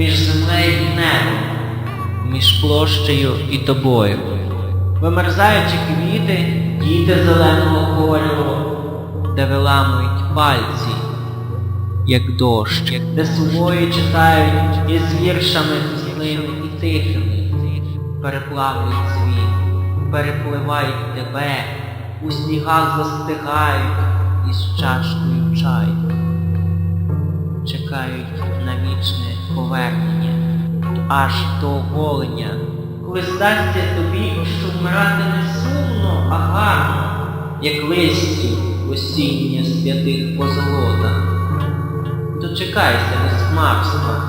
між землею і небом, між площею і тобою. Вимерзаючі квіти, діти зеленого кольору, де виламують пальці, як дощ, де сумою читають із віршами гусними і тихими, переплавують світ, перепливають тебе, у снігах застигають із чашкою чаю чекають на вічне повернення, аж до оголення. Коли здасться тобі, що вмирати не сумно, а гарно, як листю осіння святих позолота. Дочекайся безхмарства,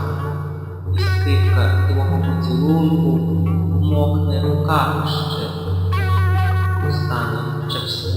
і скидка твого поцілунку мокне рукавище, стане чарствою.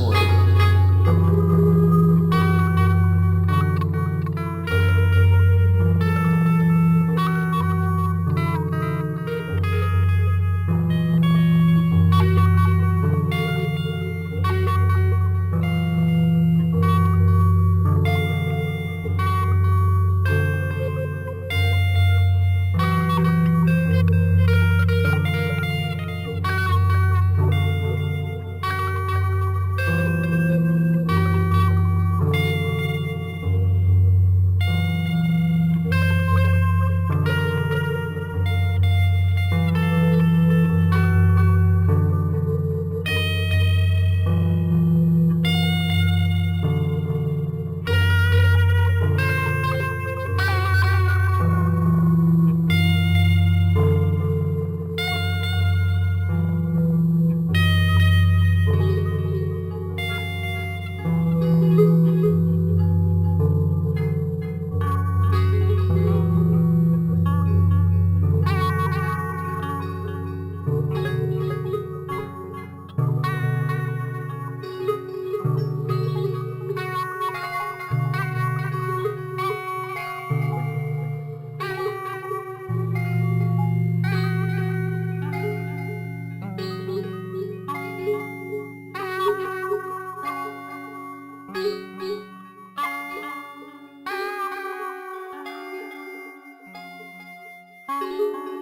you